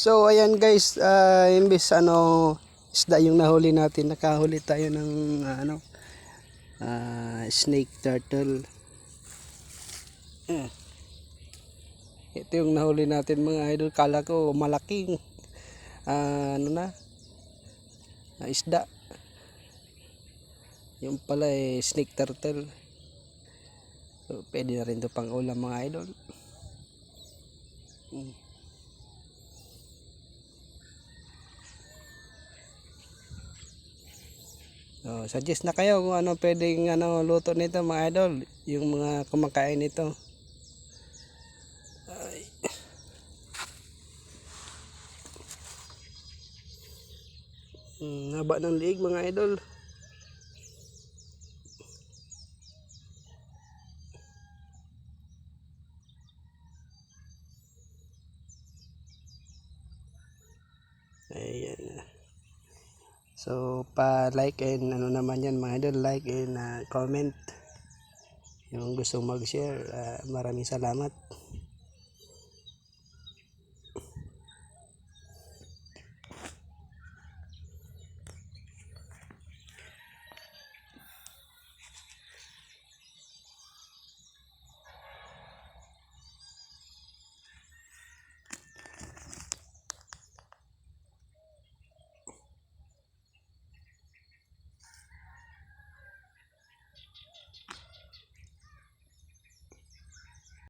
So ayan guys, uh, imbis ano isda yung nahuli natin, nakahuli tayo ng ah, ano ah, snake turtle. Eh. Ito yung nahuli natin mga idol. Kala ko malaking ah, ano na na isda. Yung pala eh, snake turtle. So, pwede na rin ito pang ulam mga idol. Mm. Oh, suggest na kayo kung ano pwedeng ano luto nito mga idol, yung mga kumakain nito. Ay. Hmm, haba ng liig mga idol. Ayan. So, pa-like and ano naman yan mga idol, like and ah, comment. Yung gusto mag-share, ah, maraming salamat.